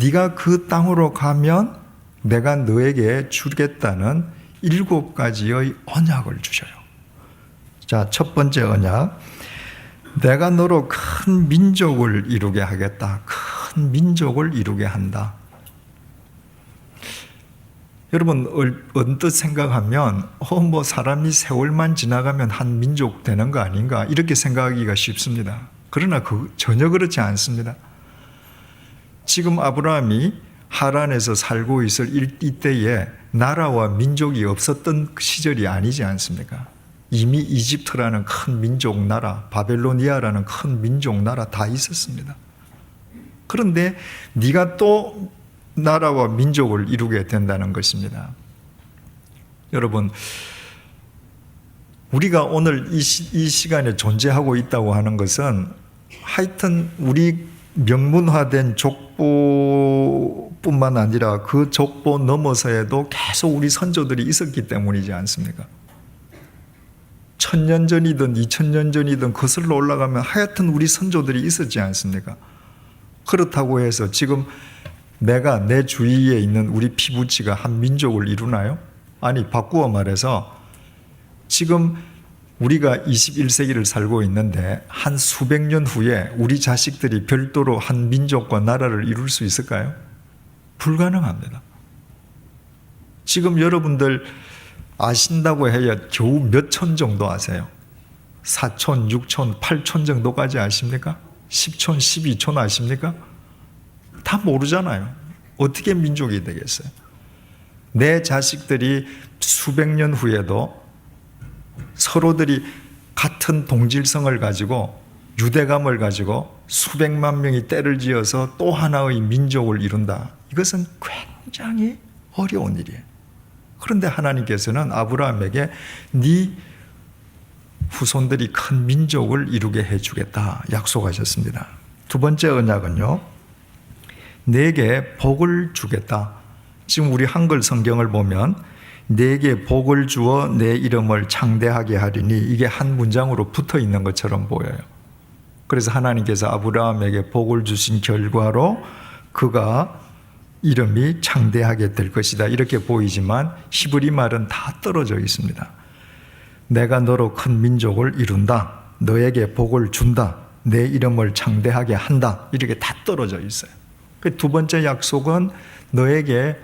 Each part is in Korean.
네가 그 땅으로 가면 내가 너에게 주겠다는 일곱 가지의 언약을 주셔요. 자, 첫 번째 언약. 내가 너로 큰 민족을 이루게 하겠다. 큰 민족을 이루게 한다. 여러분 얼- 언뜻 생각하면 어 뭐 사람이 세월만 지나가면 한 민족 되는 거 아닌가 이렇게 생각하기가 쉽습니다. 그러나 그 전혀 그렇지 않습니다. 지금 아브라함이 하란에서 살고 있을 일- 이때에 나라와 민족이 없었던 시절이 아니지 않습니까? 이미 이집트라는 큰 민족 나라, 바벨로니아라는 큰 민족 나라 다 있었습니다. 그런데 네가 또 나라와 민족을 이루게 된다는 것입니다. 여러분, 우리가 오늘 이, 시, 이 시간에 존재하고 있다고 하는 것은 하여튼 우리 명문화된 족 보뿐만 아니라 그 족보 넘어서에도 계속 우리 선조들이 있었기 때문이지 않습니까? 천년 전이든 이천 년 전이든 거슬러 올라가면 하여튼 우리 선조들이 있었지 않습니까? 그렇다고 해서 지금 내가 내 주위에 있는 우리 피부치가 한 민족을 이루나요? 아니, 바꾸어 말해서 지금 우리가 21세기를 살고 있는데 한 수백 년 후에 우리 자식들이 별도로 한 민족과 나라를 이룰 수 있을까요? 불가능합니다. 지금 여러분들 아신다고 해야 겨우 몇 천 정도 아세요? 4천, 6천, 8천 정도까지 아십니까? 10천, 12천 아십니까? 다 모르잖아요. 어떻게 민족이 되겠어요? 내 자식들이 수백 년 후에도 서로들이 같은 동질성을 가지고 유대감을 가지고 수백만 명이 때를 지어서 또 하나의 민족을 이룬다. 이것은 굉장히 어려운 일이에요. 그런데 하나님께서는 아브라함에게 네 후손들이 큰 민족을 이루게 해 주겠다 약속하셨습니다. 두 번째 언약은요. 내게 복을 주겠다. 지금 우리 한글 성경을 보면 내게 복을 주어 내 이름을 창대하게 하리니 이게 한 문장으로 붙어 있는 것처럼 보여요. 그래서 하나님께서 아브라함에게 복을 주신 결과로 그가 이름이 창대하게 될 것이다. 이렇게 보이지만 히브리 말은 다 떨어져 있습니다. 내가 너로 큰 민족을 이룬다. 너에게 복을 준다. 내 이름을 창대하게 한다. 이렇게 다 떨어져 있어요. 그 두 번째 약속은 너에게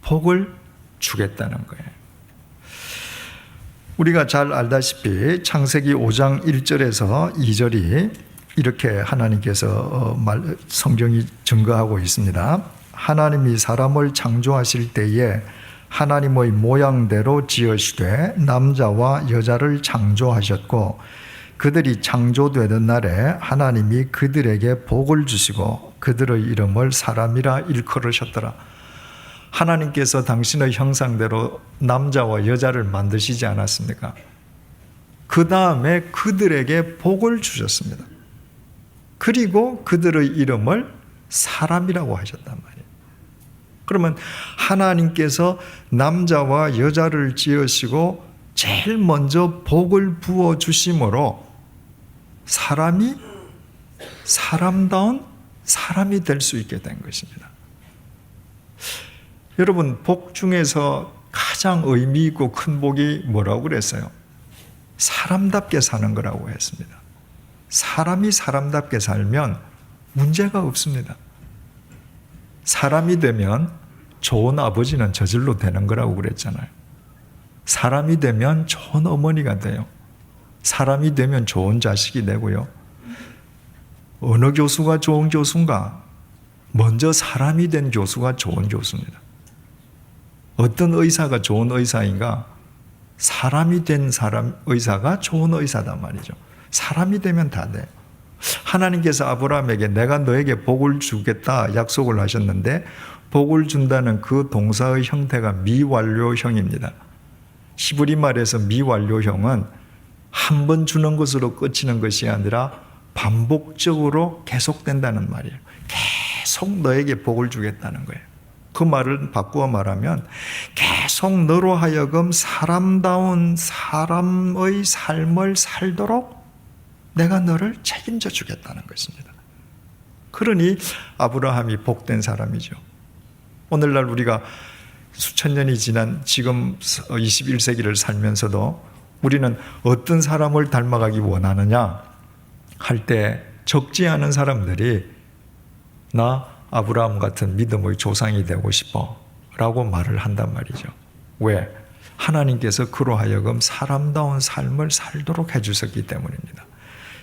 복을 주겠다는 거예요. 우리가 잘 알다시피 창세기 5장 1절에서 2절이 이렇게 하나님께서 어, 말, 성경이 증거하고 있습니다. 하나님이 사람을 창조하실 때에 하나님의 모양대로 지으시되 남자와 여자를 창조하셨고 그들이 창조되던 날에 하나님이 그들에게 복을 주시고 그들의 이름을 사람이라 일컬으셨더라. 하나님께서 당신의 형상대로 남자와 여자를 만드시지 않았습니까? 그 다음에 그들에게 복을 주셨습니다. 그리고 그들의 이름을 사람이라고 하셨단 말이에요. 그러면 하나님께서 남자와 여자를 지으시고 제일 먼저 복을 부어 주심으로 사람이 사람다운 사람이 될 수 있게 된 것입니다. 여러분, 복 중에서 가장 의미 있고 큰 복이 뭐라고 그랬어요? 사람답게 사는 거라고 했습니다. 사람이 사람답게 살면 문제가 없습니다. 사람이 되면 좋은 아버지는 저절로 되는 거라고 그랬잖아요. 사람이 되면 좋은 어머니가 돼요. 사람이 되면 좋은 자식이 되고요. 어느 교수가 좋은 교수인가? 먼저 사람이 된 교수가 좋은 교수입니다. 어떤 의사가 좋은 의사인가? 사람이 된 사람 의사가 좋은 의사단 말이죠. 사람이 되면 다 돼요. 하나님께서 아브라함에게 내가 너에게 복을 주겠다 약속을 하셨는데 복을 준다는 그 동사의 형태가 미완료형입니다. 히브리 말에서 미완료형은 한 번 주는 것으로 끝이는 것이 아니라 반복적으로 계속된다는 말이에요. 계속 너에게 복을 주겠다는 거예요. 그 말을 바꾸어 말하면 계속 너로 하여금 사람다운 사람의 삶을 살도록 내가 너를 책임져 주겠다는 것입니다. 그러니 아브라함이 복된 사람이죠. 오늘날 우리가 수천 년이 지난 지금 21세기를 살면서도 우리는 어떤 사람을 닮아가기 원하느냐 할 때 적지 않은 사람들이 나 아브라함 같은 믿음의 조상이 되고 싶어 라고 말을 한단 말이죠. 왜? 하나님께서 그로 하여금 사람다운 삶을 살도록 해주셨기 때문입니다.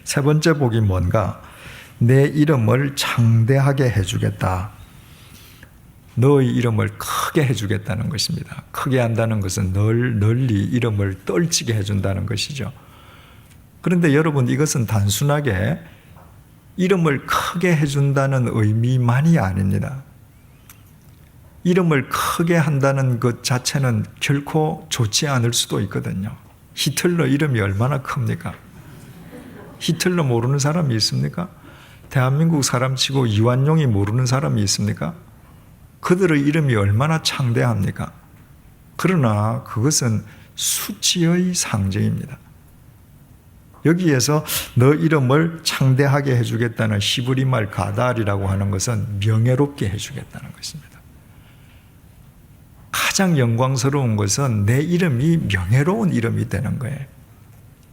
세 번째 복이 뭔가? 내 이름을 창대하게 해주겠다. 너의 이름을 크게 해주겠다는 것입니다. 크게 한다는 것은 널, 널리 이름을 떨치게 해준다는 것이죠. 그런데 여러분 이것은 단순하게 이름을 크게 해준다는 의미만이 아닙니다. 이름을 크게 한다는 것 자체는 결코 좋지 않을 수도 있거든요. 히틀러 이름이 얼마나 큽니까? 히틀러 모르는 사람이 있습니까? 대한민국 사람 치고 이완용이 모르는 사람이 있습니까? 그들의 이름이 얼마나 창대합니까? 그러나 그것은 수치의 상징입니다. 여기에서 너 이름을 창대하게 해주겠다는 히브리 말 가달이라고 하는 것은 명예롭게 해주겠다는 것입니다. 가장 영광스러운 것은 내 이름이 명예로운 이름이 되는 거예요.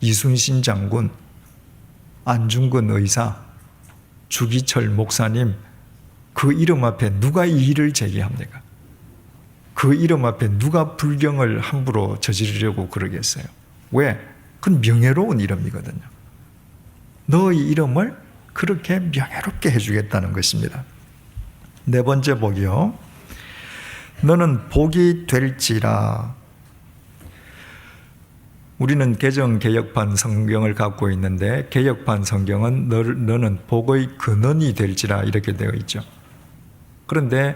이순신 장군, 안중근 의사, 주기철 목사님, 그 이름 앞에 누가 이의를 제기합니까? 그 이름 앞에 누가 불경을 함부로 저지르려고 그러겠어요? 왜? 그건 명예로운 이름이거든요. 너의 이름을 그렇게 명예롭게 해주겠다는 것입니다. 네 번째 복이요. 너는 복이 될지라. 우리는 개정 개혁판 성경을 갖고 있는데 개혁판 성경은 너, 너는 복의 근원이 될지라 이렇게 되어 있죠. 그런데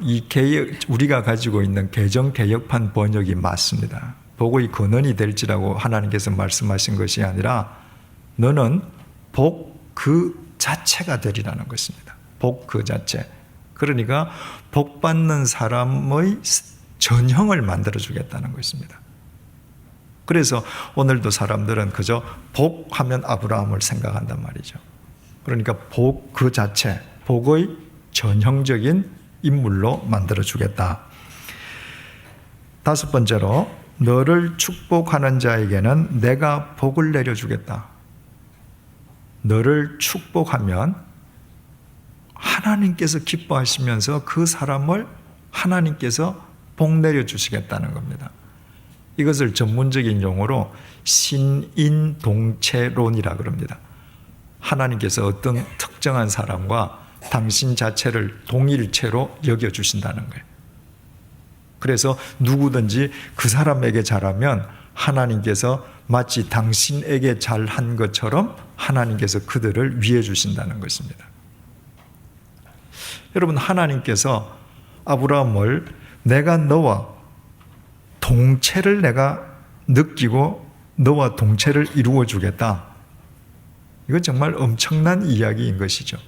이 개혁 우리가 가지고 있는 개정 개혁판 번역이 맞습니다. 복의 근원이 될지라고 하나님께서 말씀하신 것이 아니라 너는 복 그 자체가 되리라는 것입니다. 복 그 자체. 그러니까 복 받는 사람의 전형을 만들어 주겠다는 것입니다. 그래서 오늘도 사람들은 그저 복하면 아브라함을 생각한단 말이죠. 그러니까 복 그 자체, 복의 전형적인 인물로 만들어 주겠다. 다섯 번째로 너를 축복하는 자에게는 내가 복을 내려 주겠다. 너를 축복하면 하나님께서 기뻐하시면서 그 사람을 하나님께서 복 내려 주시겠다는 겁니다. 이것을 전문적인 용어로 신인동체론이라 그럽니다. 하나님께서 어떤 특정한 사람과 당신 자체를 동일체로 여겨 주신다는 거예요. 그래서 누구든지 그 사람에게 잘하면 하나님께서 마치 당신에게 잘한 것처럼 하나님께서 그들을 위해 주신다는 것입니다. 여러분 하나님께서 아브라함을 내가 너와 동체를 내가 느끼고 너와 동체를 이루어 주겠다. 이거 정말 엄청난 이야기인 것이죠.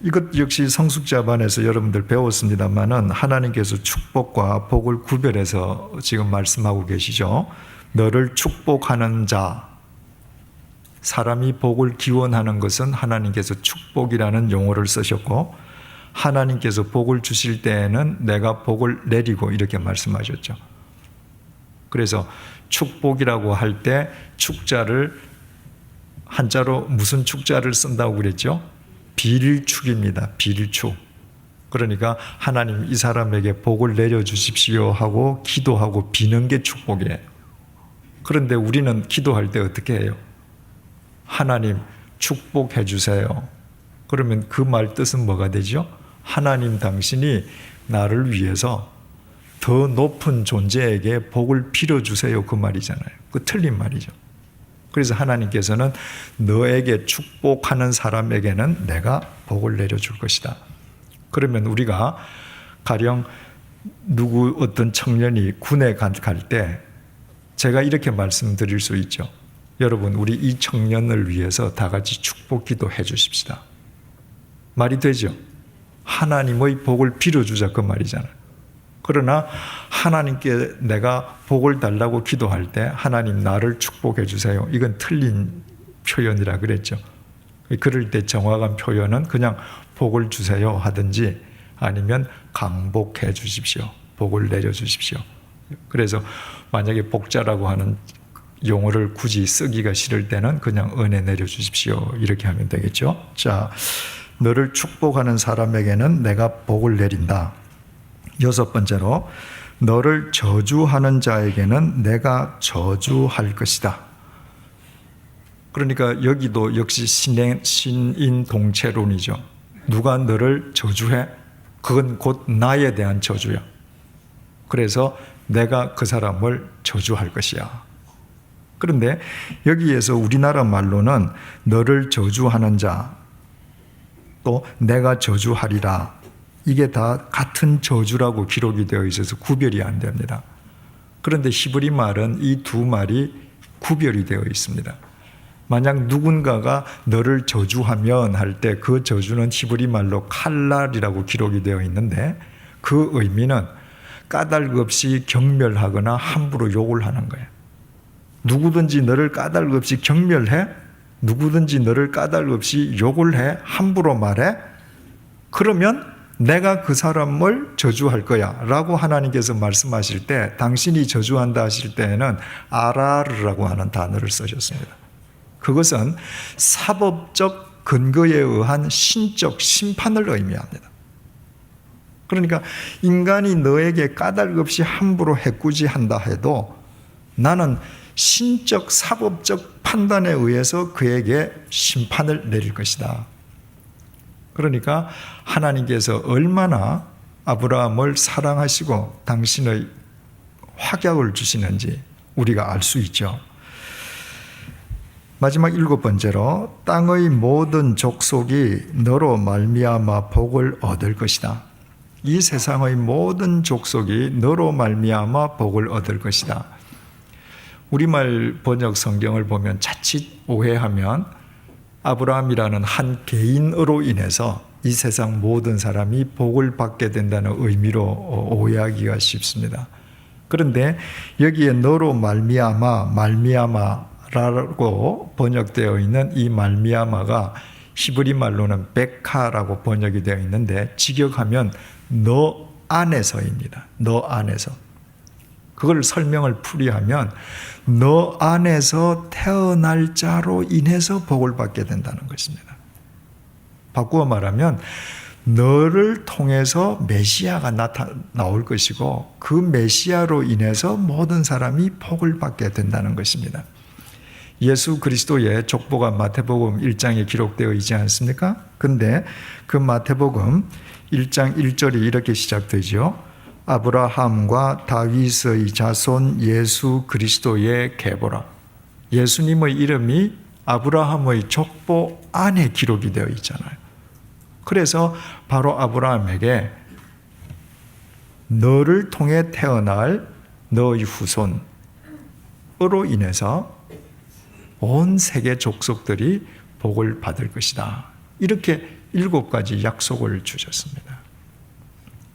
이것 역시 성숙자반에서 여러분들 배웠습니다만은 하나님께서 축복과 복을 구별해서 지금 말씀하고 계시죠. 너를 축복하는 자, 사람이 복을 기원하는 것은 하나님께서 축복이라는 용어를 쓰셨고 하나님께서 복을 주실 때에는 내가 복을 내리고 이렇게 말씀하셨죠. 그래서 축복이라고 할 때 축자를 한자로 무슨 축자를 쓴다고 그랬죠? 빌축입니다. 빌축. 그러니까 하나님 이 사람에게 복을 내려 주십시오 하고 기도하고 비는 게 축복이에요. 그런데 우리는 기도할 때 어떻게 해요? 하나님 축복해 주세요. 그러면 그 말 뜻은 뭐가 되죠? 하나님 당신이 나를 위해서 더 높은 존재에게 복을 빌어 주세요. 그 말이잖아요. 그 틀린 말이죠. 그래서 하나님께서는 너에게 축복하는 사람에게는 내가 복을 내려줄 것이다. 그러면 우리가 가령 누구 어떤 청년이 군에 갈 때 제가 이렇게 말씀드릴 수 있죠. 여러분, 우리 이 청년을 위해서 다 같이 축복 기도해 주십시다. 말이 되죠? 하나님의 복을 빌어주자 그 말이잖아요. 그러나 하나님께 내가 복을 달라고 기도할 때 하나님 나를 축복해 주세요. 이건 틀린 표현이라 그랬죠. 그럴 때 정확한 표현은 그냥 복을 주세요 하든지 아니면 강복해 주십시오. 복을 내려 주십시오. 그래서 만약에 복자라고 하는 용어를 굳이 쓰기가 싫을 때는 그냥 은혜 내려 주십시오. 이렇게 하면 되겠죠. 자, 너를 축복하는 사람에게는 내가 복을 내린다. 여섯 번째로 너를 저주하는 자에게는 내가 저주할 것이다. 그러니까 여기도 역시 신인, 신인 동체론이죠. 누가 너를 저주해? 그건 곧 나에 대한 저주야. 그래서 내가 그 사람을 저주할 것이야. 그런데 여기에서 우리나라 말로는 너를 저주하는 자, 또 내가 저주하리라. 이게 다 같은 저주라고 기록이 되어 있어서 구별이 안 됩니다. 그런데 히브리 말은 이 두 말이 구별이 되어 있습니다. 만약 누군가가 너를 저주하면 할 때 그 저주는 히브리 말로 칼날이라고 기록이 되어 있는데 그 의미는 까닭 없이 경멸하거나 함부로 욕을 하는 거예요. 누구든지 너를 까닭 없이 경멸해? 누구든지 너를 까닭 없이 욕을 해? 함부로 말해? 그러면 내가 그 사람을 저주할 거야. 라고 하나님께서 말씀하실 때, 당신이 저주한다 하실 때에는 아라르라고 하는 단어를 쓰셨습니다. 그것은 사법적 근거에 의한 신적 심판을 의미합니다. 그러니까 인간이 너에게 까닭 없이 함부로 해꾸지한다 해도 나는 신적 사법적 판단에 의해서 그에게 심판을 내릴 것이다. 그러니까 하나님께서 얼마나 아브라함을 사랑하시고 당신의 확약을 주시는지 우리가 알 수 있죠. 마지막 일곱 번째로 땅의 모든 족속이 너로 말미암아 복을 얻을 것이다. 이 세상의 모든 족속이 너로 말미암아 복을 얻을 것이다. 우리말 번역 성경을 보면 자칫 오해하면 아브라함이라는 한 개인으로 인해서 이 세상 모든 사람이 복을 받게 된다는 의미로 오해하기가 쉽습니다. 그런데 여기에 너로 말미암아 말미암아라고 번역되어 있는 이 말미암아가 히브리 말로는 베카라고 번역이 되어 있는데 직역하면 너 안에서입니다. 너 안에서. 그걸 설명을 풀이하면 너 안에서 태어날 자로 인해서 복을 받게 된다는 것입니다. 바꾸어 말하면 너를 통해서 메시아가 나타 나올 것이고 그 메시아로 인해서 모든 사람이 복을 받게 된다는 것입니다. 예수 그리스도의 족보가 마태복음 1장에 기록되어 있지 않습니까? 근데 그 마태복음 1장 1절이 이렇게 시작되죠. 아브라함과 다윗의 자손 예수 그리스도의 계보라. 예수님의 이름이 아브라함의 족보 안에 기록이 되어 있잖아요. 그래서 바로 아브라함에게 너를 통해 태어날 너의 후손으로 인해서 온 세계 족속들이 복을 받을 것이다. 이렇게 일곱 가지 약속을 주셨습니다.